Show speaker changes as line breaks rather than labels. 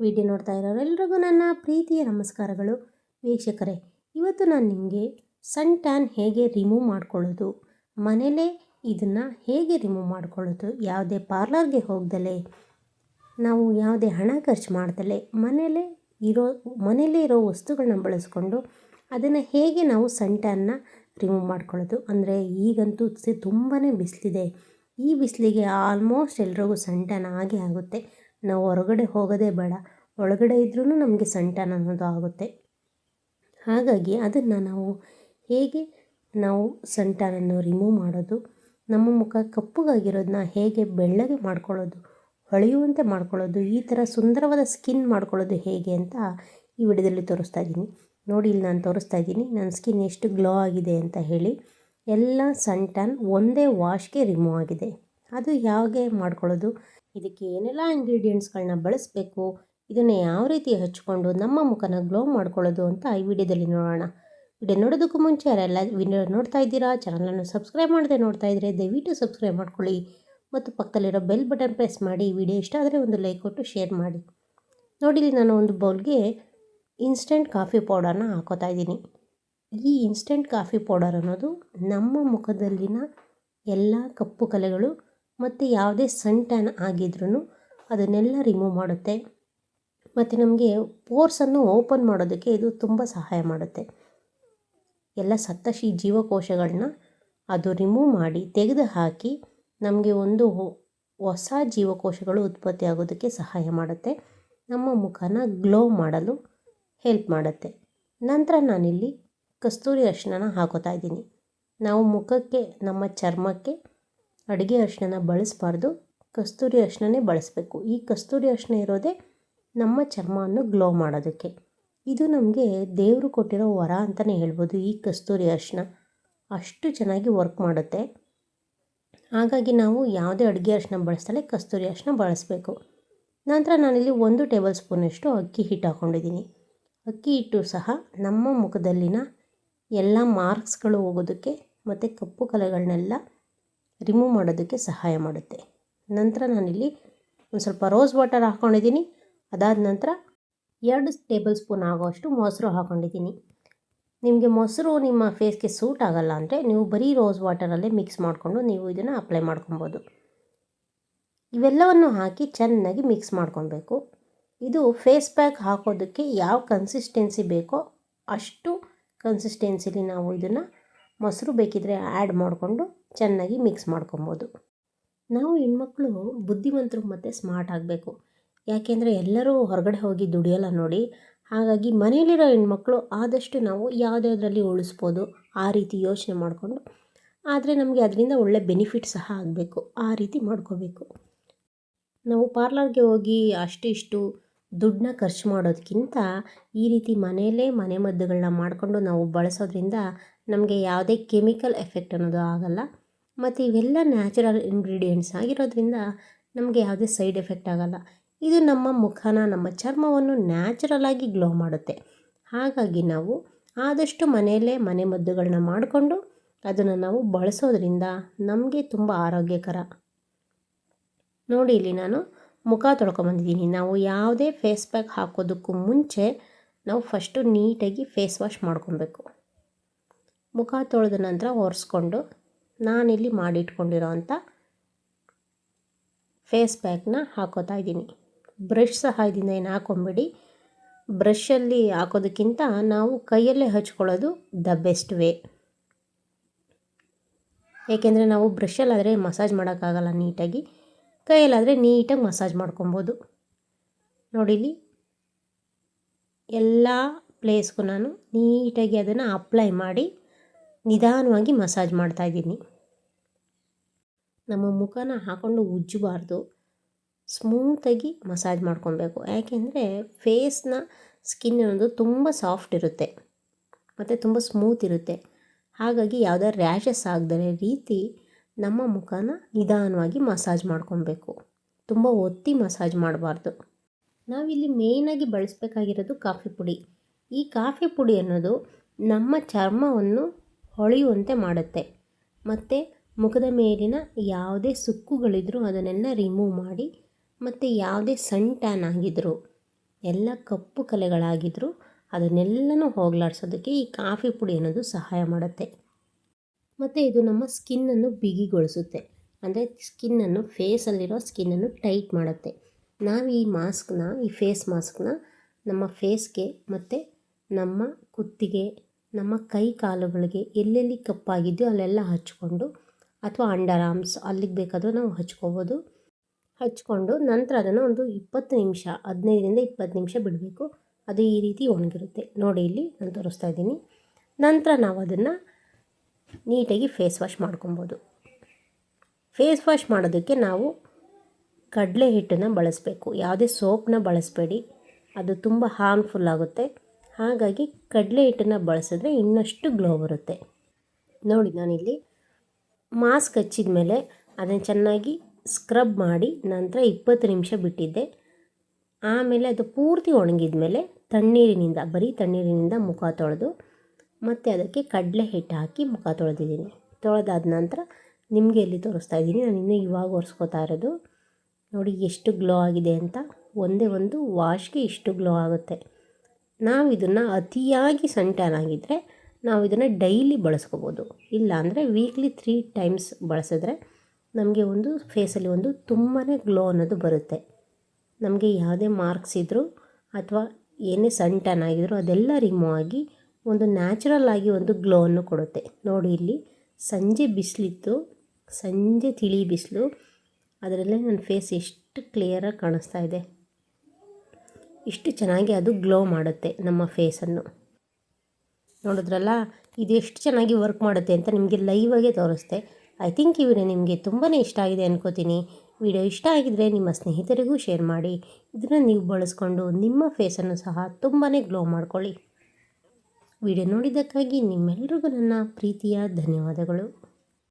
Video ನೋಡ್ತಾ ಇರೋರೆಲ್ರಿಗೂ ನನ್ನ ಪ್ರೀತಿಯ ನಮಸ್ಕಾರಗಳು. ವೀಕ್ಷಕರೇ, ಇವತ್ತು ನಾನು ನಿಮಗೆ ಸನ್ ಟ್ಯಾನ್ ಹೇಗೆ ರಿಮೂವ್ ಮಾಡ್ಕೊಳ್ಳೋದು, ಮನೇಲೇ ಇದನ್ನು ಹೇಗೆ ರಿಮೂವ್ ಮಾಡ್ಕೊಳ್ಳೋದು, ಯಾವುದೇ ಪಾರ್ಲರ್ಗೆ ಹೋಗ್ದಲೆ, ನಾವು ಯಾವುದೇ ಹಣ ಖರ್ಚು ಮಾಡ್ದಲೆ, ಮನೇಲೇ ಇರೋ ಮನೇಲೇ ಇರೋ ವಸ್ತುಗಳನ್ನ ಬಳಸ್ಕೊಂಡು ಅದನ್ನು ಹೇಗೆ ನಾವು ಸನ್ ಟ್ಯಾನ್ನ ರಿಮೂವ್ ಮಾಡ್ಕೊಳ್ಳೋದು, ಅಂದರೆ ಈಗಂತೂ ತುಂಬಾ ಬಿಸಿಲಿದೆ. ಈ ಬಿಸಿಲಿಗೆ ಆಲ್ಮೋಸ್ಟ್ ಎಲ್ರಿಗೂ ಸನ್ ಟ್ಯಾನ್ ಆಗೇ ಆಗುತ್ತೆ. ನಾವು ಹೊರಗಡೆ ಹೋಗೋದೇ ಬೇಡ. ಒಳಗಡೆ ಇದ್ರೂ ನಮಗೆ ಸನ್ ಟ್ಯಾನ್ ಅನ್ನೋದು ಆಗುತ್ತೆ. ಹಾಗಾಗಿ ಅದನ್ನು ನಾವು ಹೇಗೆ ನಾವು ಸನ್ ಟ್ಯಾನನ್ನು ರಿಮೂವ್ ಮಾಡೋದು, ನಮ್ಮ ಮುಖ ಕಪ್ಪಗಾಗಿರೋದನ್ನ ಹೇಗೆ ಬೆಳ್ಳಗೆ ಮಾಡ್ಕೊಳ್ಳೋದು, ಹೊಳೆಯುವಂತೆ ಮಾಡ್ಕೊಳ್ಳೋದು, ಈ ಥರ ಸುಂದರವಾದ ಸ್ಕಿನ್ ಮಾಡ್ಕೊಳ್ಳೋದು ಹೇಗೆ ಅಂತ ಈ ವಿಡಿಯೋದಲ್ಲಿ ತೋರಿಸ್ತಾ ಇದ್ದೀನಿ. ನೋಡಿ, ಇಲ್ಲಿ ನಾನು ತೋರಿಸ್ತಾ ಇದ್ದೀನಿ. ನನ್ನ ಸ್ಕಿನ್ ಎಷ್ಟು ಗ್ಲೋ ಆಗಿದೆ ಅಂತ ಹೇಳಿ. ಎಲ್ಲ ಸನ್ ಒಂದೇ ವಾಶ್ಗೆ ರಿಮೂವ್ ಆಗಿದೆ. ಅದು ಹೇಗೆ ಮಾಡ್ಕೊಳ್ಳೋದು? ಇದಕ್ಕೆ ಏನೆಲ್ಲ ಇಂಗ್ರೀಡಿಯೆಂಟ್ಸ್ಗಳನ್ನ ಬಳಸಬೇಕು, ಇದನ್ನು ಯಾವ ರೀತಿ ಹಚ್ಕೊಂಡು ನಮ್ಮ ಮುಖನ ಗ್ಲೋ ಮಾಡ್ಕೊಳ್ಳೋದು ಅಂತ ಈ ವಿಡಿಯೋದಲ್ಲಿ ನೋಡೋಣ. ವಿಡಿಯೋ ನೋಡೋದಕ್ಕೂ ಮುಂಚೆ ಯಾರೆಲ್ಲ ವಿಡಿಯೋ ನೋಡ್ತಾ ಇದ್ದೀರಾ ಚಾನಲನ್ನು ಸಬ್ಸ್ಕ್ರೈಬ್ ಮಾಡದೆ ನೋಡ್ತಾ ಇದ್ದರೆ ದಯವಿಟ್ಟು ಸಬ್ಸ್ಕ್ರೈಬ್ ಮಾಡ್ಕೊಳ್ಳಿ. ಮತ್ತು ಪಕ್ಕದಲ್ಲಿರೋ ಬೆಲ್ ಬಟನ್ ಪ್ರೆಸ್ ಮಾಡಿ ವಿಡಿಯೋ ಇಷ್ಟ ಆದರೆ ಒಂದು ಲೈಕ್ ಕೊಟ್ಟು ಶೇರ್ ಮಾಡಿ. ನೋಡಿ ನಾನು ಒಂದು ಬೌಲ್ಗೆ ಇನ್ಸ್ಟೆಂಟ್ ಕಾಫಿ ಪೌಡರ್ನ ಹಾಕೋತಾ ಇದ್ದೀನಿ. ಈ ಇನ್ಸ್ಟೆಂಟ್ ಕಾಫಿ ಪೌಡರ್ ಅನ್ನೋದು ನಮ್ಮ ಮುಖದಲ್ಲಿನ ಎಲ್ಲ ಕಪ್ಪು ಕಲೆಗಳು ಮತ್ತು ಯಾವುದೇ ಸನ್ ಟ್ಯಾನ್ ಆಗಿದ್ರೂ ಅದನ್ನೆಲ್ಲ ರಿಮೂವ್ ಮಾಡುತ್ತೆ. ಮತ್ತು ನಮಗೆ ಪೋರ್ಸನ್ನು ಓಪನ್ ಮಾಡೋದಕ್ಕೆ ಇದು ತುಂಬ ಸಹಾಯ ಮಾಡುತ್ತೆ. ಎಲ್ಲ ಸತ್ತ ಶಿ ಜೀವಕೋಶಗಳನ್ನ ಅದು ರಿಮೂವ್ ಮಾಡಿ ತೆಗೆದು ಹಾಕಿ ನಮಗೆ ಒಂದು ಹೊಸ ಜೀವಕೋಶಗಳು ಉತ್ಪತ್ತಿ ಆಗೋದಕ್ಕೆ ಸಹಾಯ ಮಾಡುತ್ತೆ. ನಮ್ಮ ಮುಖನ ಗ್ಲೋ ಮಾಡಲು ಹೆಲ್ಪ್ ಮಾಡುತ್ತೆ. ನಂತರ ನಾನಿಲ್ಲಿ ಕಸ್ತೂರಿ ಅರಿಶಿನ ಹಾಕೋತಾ ಇದ್ದೀನಿ. ನಾವು ಮುಖಕ್ಕೆ, ನಮ್ಮ ಚರ್ಮಕ್ಕೆ ಅಡುಗೆ ಅರಿಶಿನ ಬಳಸಬಾರ್ದು, ಕಸ್ತೂರಿ ಅರಿಶಿನೇ ಬಳಸಬೇಕು. ಈ ಕಸ್ತೂರಿ ಅರಿಶಿನ ಇರೋದೇ ನಮ್ಮ ಚರ್ಮವನ್ನು ಗ್ಲೋ ಮಾಡೋದಕ್ಕೆ. ಇದು ನಮಗೆ ದೇವರು ಕೊಟ್ಟಿರೋ ವರ ಅಂತಲೇ ಹೇಳ್ಬೋದು ಈ ಕಸ್ತೂರಿ ಅರಿಶಿನ ಅಷ್ಟು ಚೆನ್ನಾಗಿ ವರ್ಕ್ ಮಾಡುತ್ತೆ. ಹಾಗಾಗಿ ನಾವು ಯಾವುದೇ ಅಡುಗೆ ಅರಿಶಿನ ಬಳಸ್ತಾಳೆ ಕಸ್ತೂರಿ ಅರಿಶಿನ ಬಳಸಬೇಕು. ನಂತರ ನಾನಿಲ್ಲಿ ಒಂದು ಟೇಬಲ್ ಸ್ಪೂನಷ್ಟು ಅಕ್ಕಿ ಹಿಟ್ಟು ಹಾಕ್ಕೊಂಡಿದ್ದೀನಿ ಅಕ್ಕಿ ಹಿಟ್ಟು ಸಹ ನಮ್ಮ ಮುಖದಲ್ಲಿನ ಎಲ್ಲ ಮಾರ್ಕ್ಸ್ಗಳು ಹೋಗೋದಕ್ಕೆ ಮತ್ತು ಕಪ್ಪು ಕಲೆಗಳನ್ನೆಲ್ಲ ರಿಮೂವ್ ಮಾಡೋದಕ್ಕೆ ಸಹಾಯ ಮಾಡುತ್ತೆ. ನಂತರ ನಾನಿಲ್ಲಿ ಒಂದು ಸ್ವಲ್ಪ ರೋಸ್ ವಾಟರ್ ಹಾಕ್ಕೊಂಡಿದ್ದೀನಿ ಅದಾದ ನಂತರ ಎರಡು ಟೇಬಲ್ ಸ್ಪೂನ್ ಆಗೋಷ್ಟು ಮೊಸರು ಹಾಕ್ಕೊಂಡಿದ್ದೀನಿ ನಿಮಗೆ ಮೊಸರು ನಿಮ್ಮ ಫೇಸ್ಗೆ ಸೂಟ್ ಆಗಲ್ಲ ಅಂದರೆ ನೀವು ಬರೀ ರೋಸ್ ವಾಟರಲ್ಲೇ ಮಿಕ್ಸ್ ಮಾಡಿಕೊಂಡು ನೀವು ಇದನ್ನು ಅಪ್ಲೈ ಮಾಡ್ಕೊಬೋದು. ಇವೆಲ್ಲವನ್ನು ಹಾಕಿ ಚೆನ್ನಾಗಿ ಮಿಕ್ಸ್ ಮಾಡ್ಕೊಬೇಕು. ಇದು ಫೇಸ್ ಪ್ಯಾಕ್ ಹಾಕೋದಕ್ಕೆ ಯಾವ ಕನ್ಸಿಸ್ಟೆನ್ಸಿ ಬೇಕೋ ಅಷ್ಟು ಕನ್ಸಿಸ್ಟೆನ್ಸಿಲಿ ನಾವು ಇದನ್ನು ಮೊಸರು ಬೇಕಿದ್ರೆ ಆ್ಯಡ್ ಮಾಡಿಕೊಂಡು ಚೆನ್ನಾಗಿ ಮಿಕ್ಸ್ ಮಾಡ್ಕೊಬೋದು. ನಾವು ಹೆಣ್ಮಕ್ಳು ಬುದ್ಧಿವಂತರು ಮತ್ತು ಸ್ಮಾರ್ಟ್ ಆಗಬೇಕು. ಯಾಕೆಂದರೆ ಎಲ್ಲರೂ ಹೊರಗಡೆ ಹೋಗಿ ದುಡಿಯೋಲ್ಲ ನೋಡಿ. ಹಾಗಾಗಿ ಮನೆಯಲ್ಲಿರೋ ಹೆಣ್ಮಕ್ಳು ಆದಷ್ಟು ನಾವು ಯಾವುದ್ಯಾವ್ದ್ರಲ್ಲಿ ಉಳಿಸ್ಬೋದು ಆ ರೀತಿ ಯೋಚನೆ ಮಾಡಿಕೊಂಡು. ಆದರೆ ನಮಗೆ ಅದರಿಂದ ಒಳ್ಳೆ ಬೆನಿಫಿಟ್ ಸಹ ಆಗಬೇಕು. ಆ ರೀತಿ ಮಾಡ್ಕೋಬೇಕು. ನಾವು ಪಾರ್ಲರ್ಗೆ ಹೋಗಿ ಅಷ್ಟು ಇಷ್ಟು ದುಡ್ಡನ್ನ ಖರ್ಚು ಮಾಡೋದಕ್ಕಿಂತ ಈ ರೀತಿ ಮನೆಯಲ್ಲೇ ಮನೆ ಮದ್ದುಗಳನ್ನ ಮಾಡಿಕೊಂಡು ನಾವು ಬಳಸೋದ್ರಿಂದ ನಮಗೆ ಯಾವುದೇ ಕೆಮಿಕಲ್ ಎಫೆಕ್ಟ್ ಅನ್ನೋದು ಆಗೋಲ್ಲ. ಮತ್ತು ಇವೆಲ್ಲ ನ್ಯಾಚುರಲ್ ಇಂಗ್ರೀಡಿಯೆಂಟ್ಸ್ ಆಗಿರೋದ್ರಿಂದ ನಮಗೆ ಯಾವುದೇ ಸೈಡ್ ಎಫೆಕ್ಟ್ ಆಗಲ್ಲ. ಇದು ನಮ್ಮ ಮುಖನ, ನಮ್ಮ ಚರ್ಮವನ್ನು ನ್ಯಾಚುರಲಾಗಿ ಗ್ಲೋ ಮಾಡುತ್ತೆ. ಹಾಗಾಗಿ ನಾವು ಆದಷ್ಟು ಮನೆಯಲ್ಲೇ ಮನೆ ಮದ್ದುಗಳನ್ನ ಮಾಡಿಕೊಂಡು ಅದನ್ನು ನಾವು ಬಳಸೋದ್ರಿಂದ ನಮಗೆ ತುಂಬ ಆರೋಗ್ಯಕರ. ನೋಡಿ ಇಲ್ಲಿ ನಾನು ಮುಖ ತೊಳ್ಕೊಂಬಂದಿದ್ದೀನಿ. ನಾವು ಯಾವುದೇ ಫೇಸ್ ಪ್ಯಾಕ್ ಹಾಕೋದಕ್ಕೂ ಮುಂಚೆ ನಾವು ಫಸ್ಟು ನೀಟಾಗಿ ಫೇಸ್ ವಾಶ್ ಮಾಡ್ಕೊಬೇಕು. ಮುಖ ತೊಳೆದ ನಂತರ ಒರೆಸ್ಕೊಂಡು ನಾನಿಲ್ಲಿ ಮಾಡಿಟ್ಕೊಂಡಿರೋ ಅಂಥ ಫೇಸ್ ಪ್ಯಾಕ್ನ ಹಾಕೋತಾ ಇದ್ದೀನಿ. ಬ್ರಷ್ ಸಹಾಯದಿಂದ ಏನು ಹಾಕೊಂಬಿಡಿ. ಬ್ರಷಲ್ಲಿ ಹಾಕೋದಕ್ಕಿಂತ ನಾವು ಕೈಯಲ್ಲೇ ಹಚ್ಕೊಳ್ಳೋದು ದ ಬೆಸ್ಟ್ ವೇ ಏಕೆಂದರೆ ನಾವು ಬ್ರಷಲ್ಲಾದರೆ ಮಸಾಜ್ ಮಾಡೋಕ್ಕಾಗಲ್ಲ ನೀಟಾಗಿ. ಕೈಯಲ್ಲಾದರೆ ನೀಟಾಗಿ ಮಸಾಜ್ ಮಾಡ್ಕೊಬೋದು. ನೋಡಿಲಿ ಎಲ್ಲ ಪ್ಲೇಸ್ಗೂ ನಾನು ನೀಟಾಗಿ ಅದನ್ನು ಅಪ್ಲೈ ಮಾಡಿ ನಿಧಾನವಾಗಿ ಮಸಾಜ್ ಮಾಡ್ತಾಯಿದ್ದೀನಿ ನಮ್ಮ ಮುಖನ ಹಾಕ್ಕೊಂಡು ಉಜ್ಜಬಾರ್ದು. ಸ್ಮೂತಾಗಿ ಮಸಾಜ್ ಮಾಡ್ಕೊಬೇಕು ಯಾಕೆಂದರೆ ಫೇಸ್ನ ಸ್ಕಿನ್ ಅನ್ನೋದು ತುಂಬ ಸಾಫ್ಟ್ ಇರುತ್ತೆ. ಮತ್ತು ತುಂಬ ಸ್ಮೂತ್ ಇರುತ್ತೆ. ಹಾಗಾಗಿ ಯಾವುದೇ ರ್ಯಾಷಸ್ ಆಗದೇ ರೀತಿ ನಮ್ಮ ಮುಖನ ನಿಧಾನವಾಗಿ ಮಸಾಜ್ ಮಾಡ್ಕೊಬೇಕು ತುಂಬ ಒತ್ತಿ ಮಸಾಜ್ ಮಾಡಬಾರ್ದು. ನಾವಿಲ್ಲಿ ಮೇಯ್ನಾಗಿ ಬಳಸಬೇಕಾಗಿರೋದು ಕಾಫಿ ಪುಡಿ. ಈ ಕಾಫಿ ಪುಡಿ ಅನ್ನೋದು ನಮ್ಮ ಚರ್ಮವನ್ನು ಹೊಳೆಯುವಂತೆ ಮಾಡುತ್ತೆ. ಮತ್ತು ಮುಖದ ಮೇಲಿನ ಯಾವುದೇ ಸುಕ್ಕುಗಳಿದ್ರೂ ಅದನ್ನೆಲ್ಲ ರಿಮೂವ್ ಮಾಡಿ, ಮತ್ತು ಯಾವುದೇ ಸನ್ ಟ್ಯಾನ್ ಆಗಿದ್ದರೂ ಎಲ್ಲ ಕಪ್ಪು ಕಲೆಗಳಾಗಿದ್ದರೂ ಅದನ್ನೆಲ್ಲನೂ ಹೋಗಲಾಡ್ಸೋದಕ್ಕೆ ಈ ಕಾಫಿ ಪುಡಿ ಅನ್ನೋದು ಸಹಾಯ ಮಾಡುತ್ತೆ. ಮತ್ತು ಇದು ನಮ್ಮ ಸ್ಕಿನ್ನನ್ನು ಬಿಗಿಗೊಳಿಸುತ್ತೆ. ಅಂದರೆ ಸ್ಕಿನ್ನನ್ನು ಫೇಸಲ್ಲಿರೋ ಸ್ಕಿನ್ನನ್ನು ಟೈಟ್ ಮಾಡುತ್ತೆ. ನಾವು ಈ ಮಾಸ್ಕ್ನ ಈ ಫೇಸ್ ಮಾಸ್ಕ್ನ ನಮ್ಮ ಫೇಸ್ಗೆ ಮತ್ತು ನಮ್ಮ ಕುತ್ತಿಗೆ ನಮ್ಮ ಕೈ ಕಾಲುಗಳಿಗೆ ಎಲ್ಲೆಲ್ಲಿ ಕಪ್ಪಾಗಿದೆಯೋ ಅಲ್ಲೆಲ್ಲ ಹಚ್ಕೊಂಡು ಅಥವಾ ಅಂಡರ್ ಆರ್ಮ್ಸ್ ಅಲ್ಲಿಗೆ ಬೇಕಾದರೂ ನಾವು ಹಚ್ಕೋಬೋದು. ಹಚ್ಕೊಂಡು ನಂತರ ಅದನ್ನು ಒಂದು ಇಪ್ಪತ್ತು ನಿಮಿಷ, ಹದಿನೈದರಿಂದ ಇಪ್ಪತ್ತು ನಿಮಿಷ ಬಿಡಬೇಕು. ಅದು ಈ ರೀತಿ ಒಣಗಿರುತ್ತೆ. ನೋಡಿ ಇಲ್ಲಿ ನಾನು ತೋರಿಸ್ತಾ ಇದ್ದೀನಿ. ನಂತರ ನಾವು ಅದನ್ನು ನೀಟಾಗಿ ಫೇಸ್ ವಾಶ್ ಮಾಡ್ಕೊಬೋದು. ಫೇಸ್ ವಾಶ್ ಮಾಡೋದಕ್ಕೆ ನಾವು ಕಡಲೆ ಹಿಟ್ಟನ್ನು ಬಳಸಬೇಕು. ಯಾವುದೇ ಸೋಪನ್ನ ಬಳಸಬೇಡಿ. ಅದು ತುಂಬ ಹಾರ್ಮ್ಫುಲ್ ಆಗುತ್ತೆ. ಹಾಗಾಗಿ ಕಡಲೆ ಹಿಟ್ಟನ್ನು ಬಳಸಿದ್ರೆ ಇನ್ನಷ್ಟು ಗ್ಲೋ ಬರುತ್ತೆ. ನೋಡಿ ನಾನಿಲ್ಲಿ ಮಾಸ್ಕ್ ಹಚ್ಚಿದ ಮೇಲೆ ಅದನ್ನು ಚೆನ್ನಾಗಿ ಸ್ಕ್ರಬ್ ಮಾಡಿ ನಂತರ ಇಪ್ಪತ್ತು ನಿಮಿಷ ಬಿಟ್ಟಿದ್ದೆ. ಆಮೇಲೆ ಅದು ಪೂರ್ತಿ ಒಣಗಿದ ಮೇಲೆ ತಣ್ಣೀರಿನಿಂದ, ಬರೀ ತಣ್ಣೀರಿನಿಂದ ಮುಖ ತೊಳೆದು ಮತ್ತು ಅದಕ್ಕೆ ಕಡಲೆ ಹಿಟ್ಟು ಹಾಕಿ ಮುಖ ತೊಳೆದಿದ್ದೀನಿ. ತೊಳೆದಾದ ನಂತರ ನಿಮಗೆ ಎಲ್ಲಿ ತೋರಿಸ್ತಾ ಇದ್ದೀನಿ, ನಾನು ಇನ್ನೂ ಇವಾಗ ಒರೆಸ್ಕೋತಾ ಇರೋದು. ನೋಡಿ ಎಷ್ಟು ಗ್ಲೋ ಆಗಿದೆ ಅಂತ. ಒಂದೇ ಒಂದು ವಾಶ್ಗೆ ಇಷ್ಟು ಗ್ಲೋ ಆಗುತ್ತೆ. ನಾವು ಇದನ್ನು ಅತಿಯಾಗಿ ಸನ್ ಆಗಿದ್ದರೆ ನಾವು ಇದನ್ನು ಡೈಲಿ ಬಳಸ್ಕೋಬೋದು. ಇಲ್ಲ ಅಂದರೆ ವೀಕ್ಲಿ ತ್ರೀ ಟೈಮ್ಸ್ ಬಳಸಿದ್ರೆ ನಮಗೆ ಒಂದು ಫೇಸಲ್ಲಿ ಒಂದು ತುಂಬಾ ಗ್ಲೋ ಅನ್ನೋದು ಬರುತ್ತೆ. ನಮಗೆ ಯಾವುದೇ ಮಾರ್ಕ್ಸ್ ಇದ್ದರೂ ಅಥವಾ ಏನೇ ಸನ್ ಟ್ಯಾನ್ ಆಗಿದ್ರು ಅದೆಲ್ಲ ರಿಮೂವ್ ಆಗಿ ಒಂದು ನ್ಯಾಚುರಲ್ ಆಗಿ ಒಂದು ಗ್ಲೋ ಅನ್ನು ಕೊಡುತ್ತೆ. ನೋಡಿ ಇಲ್ಲಿ ಸಂಜೆ ಬಿಸಿಲಿತ್ತು, ಸಂಜೆ ತಿಳಿ ಬಿಸಿಲು. ಅದರಲ್ಲೇ ನನ್ನ ಫೇಸ್ ಎಷ್ಟು ಕ್ಲಿಯರಾಗಿ ಕಾಣಿಸ್ತಾ ಇದೆ. ಇಷ್ಟು ಚೆನ್ನಾಗಿ ಅದು ಗ್ಲೋ ಮಾಡುತ್ತೆ ನಮ್ಮ ಫೇಸನ್ನು ನೋಡಿದ್ರಲ್ಲ, ಇದು ಎಷ್ಟು ಚೆನ್ನಾಗಿ ವರ್ಕ್ ಮಾಡುತ್ತೆ ಅಂತ ನಿಮಗೆ ಲೈವಾಗೆ ತೋರಿಸ್ತೆ. ಐ ಥಿಂಕ್ ಈ ನಿಮಗೆ ತುಂಬಾ ಇಷ್ಟ ಆಗಿದೆ ಅನ್ಕೋತೀನಿ. ವಿಡಿಯೋ ಇಷ್ಟ ಆಗಿದರೆ ನಿಮ್ಮ ಸ್ನೇಹಿತರಿಗೂ ಶೇರ್ ಮಾಡಿ. ಇದನ್ನು ನೀವು ಬಳಸ್ಕೊಂಡು ನಿಮ್ಮ ಫೇಸನ್ನು ಸಹ ತುಂಬಾ ಗ್ಲೋ ಮಾಡ್ಕೊಳ್ಳಿ. ವಿಡಿಯೋ ನೋಡಿದ್ದಕ್ಕಾಗಿ ನಿಮ್ಮೆಲ್ಲರಿಗೂ ನನ್ನ ಪ್ರೀತಿಯ ಧನ್ಯವಾದಗಳು.